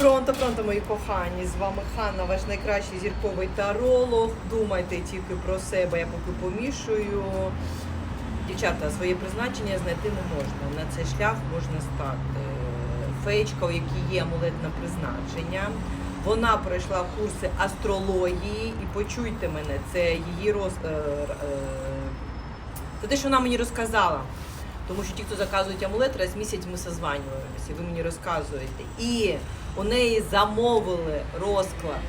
Пронто, пронто, мої кохані, з вами Ханна, ваш найкращий зірковий таролог. Думайте тільки про себе, я поки помішую. Дівчата, своє призначення знайти не можна. На цей шлях можна стати. Феєчка, у якій є амулетне призначення. Вона пройшла курси астрології і почуйте мене, це її роз... е, е, це те, що вона мені розказала. Тому що ті, хто заказують амулет, раз місяць ми созванюємося, і ви мені розказуєте. І у неї замовили розклад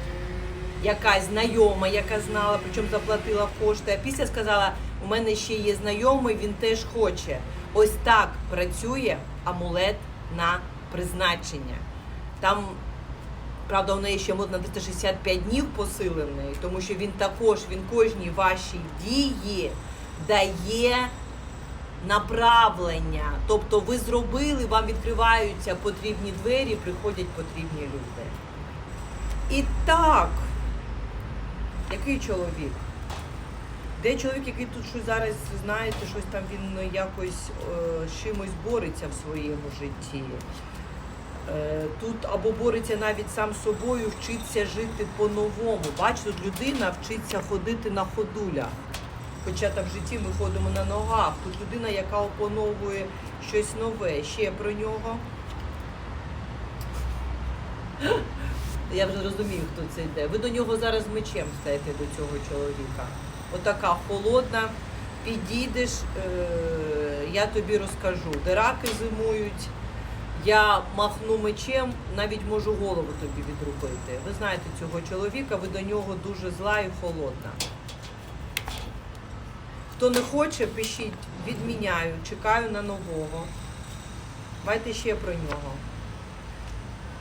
якась знайома, яка знала, причому заплатила кошти. А після сказала, у мене ще є знайомий, він теж хоче. Ось так працює амулет на призначення. Там, правда, у неї ще амулет на 365 днів посилений, тому що він також, він кожній вашій дії дає направлення. Тобто ви зробили, вам відкриваються потрібні двері, приходять потрібні люди. І так, який чоловік? Де чоловік, який тут щось зараз, знаєте, щось там він якось е, з чимось бореться в своєму житті. Е, Тут або бореться навіть сам собою, вчиться жити по-новому. Бачите, людина вчиться ходити на ходулях. Хоча так в житті ми ходимо на ногах. Тут людина, яка опановує щось нове. Ще про нього. Я вже розумію, хто це йде. Ви до нього зараз мечем стаєте до цього чоловіка. Отака холодна. Підійдеш, е, я тобі розкажу, де раки зимують. Я махну мечем, навіть можу голову тобі відрубити. Ви знаєте цього чоловіка, ви до нього дуже зла і холодна. Хто не хоче, пишіть, відміняю, чекаю на нового. Давайте ще про нього.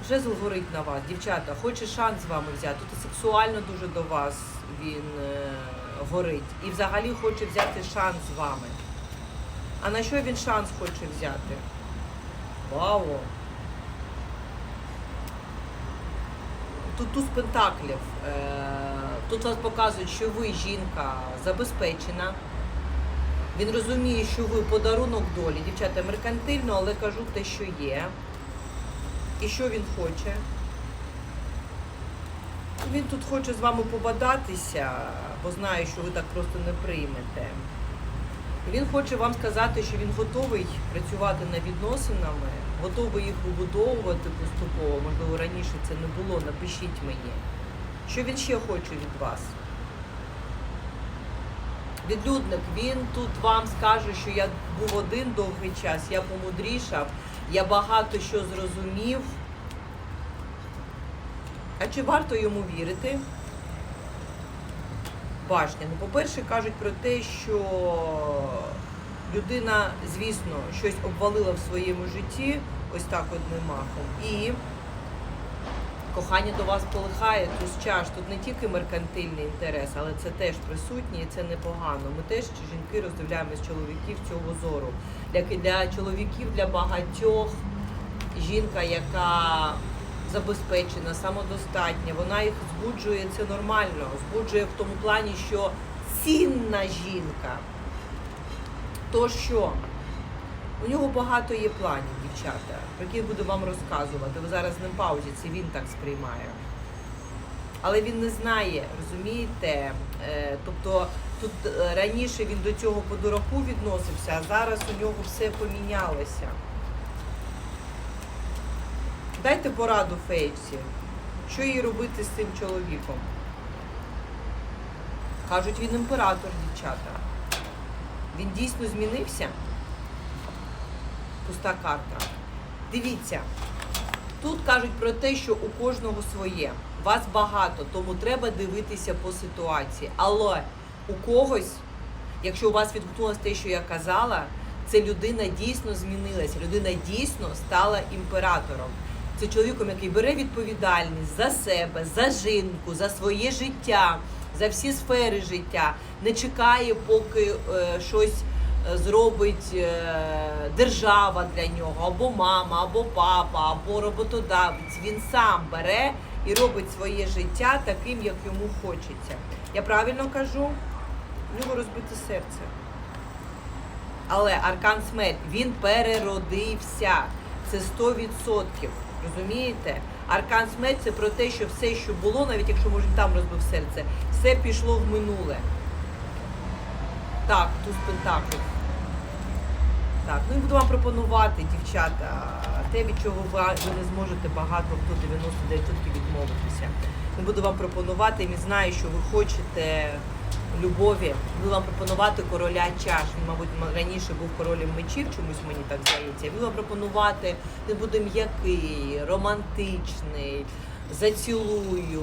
Жезл горить на вас, дівчата, хоче шанс з вами взяти. Тут сексуально дуже до вас він е, горить. І взагалі хоче взяти шанс з вами. А на що він шанс хоче взяти? Вау! Тут туз пентаклів. Е, Тут вас показують, що ви жінка забезпечена. Він розуміє, що ви подарунок долі. Дівчата, меркантильно, але кажу те, що є. І що він хоче? Він тут хоче з вами побадатися, бо знає, що ви так просто не приймете. Він хоче вам сказати, що він готовий працювати над відносинами, готовий їх вибудовувати поступово. Можливо, раніше це не було. Напишіть мені. Що він ще хоче від вас? Відлюдник, він тут вам скаже, що я був один довгий час, я помудрішав, я багато що зрозумів. А чи варто йому вірити? Башня. Ну, по-перше, кажуть про те, що людина, звісно, щось обвалила в своєму житті, ось так одним махом. І кохання до вас полихає, туз чаш. Тут не тільки меркантильний інтерес, але це теж присутнє і це непогано. Ми теж жінки роздивляємось чоловіків цього зору. Для, для чоловіків, для багатьох жінка, яка забезпечена, самодостатня, вона їх збуджує, це нормально. Збуджує в тому плані, що цінна жінка. То що? У нього багато є планів, дівчата, про які буду вам розказувати. Ви зараз не в паузі, це він так сприймає. Але він не знає, розумієте? Е, тобто тут е, раніше він до цього по дураку відносився, а зараз у нього все помінялося. Дайте пораду Фейсі, що їй робити з цим чоловіком. Кажуть, він імператор, дівчата. Він дійсно змінився. Пуста карта. Дивіться, тут кажуть про те, що у кожного своє. Вас багато, тому треба дивитися по ситуації. Але у когось, якщо у вас відгукнулося те, що я казала, це людина дійсно змінилася. Людина дійсно стала імператором. Це чоловіком, який бере відповідальність за себе, за жінку, за своє життя, за всі сфери життя, не чекає, поки е, щось зробить е, держава для нього, або мама, або папа, або роботодавець. Він сам бере і робить своє життя таким, як йому хочеться. Я правильно кажу? У нього розбите серце. Але Аркан Смерть, він переродився. Це 100%. Розумієте? Аркан смерть це про те, що все, що було, навіть якщо може там розбив серце, все пішло в минуле. Так, туз пентаклів. Так, ну і буду вам пропонувати, дівчата, те, від чого ви, не зможете багато хто 99% відмовитися. Не буду вам пропонувати, він знає, що ви хочете любові. Буду вам пропонувати короля чаш. Він, мабуть, раніше був королем мечів, чомусь мені так здається. Буду вам пропонувати, він буде м'який, романтичний, зацілую,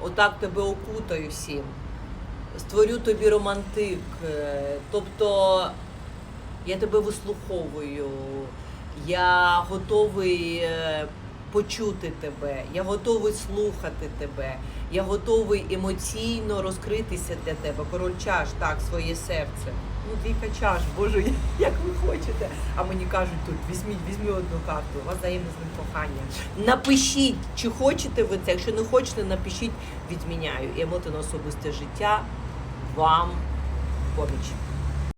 отак тебе окутаю всім створю тобі романтик. Е, Тобто я тебе вислуховую, я готовий е, почути тебе, я готовий слухати тебе, я готовий емоційно розкритися для тебе. Король чаш, так, своє серце. Ну, двійка чаш, боже, як ви хочете. А мені кажуть тут, візьміть, візьмі одну карту, у вас взаємне з ним кохання. Напишіть, чи хочете ви це. Якщо не хочете, напишіть, відміняю. І емотино особисте життя вам в поміч.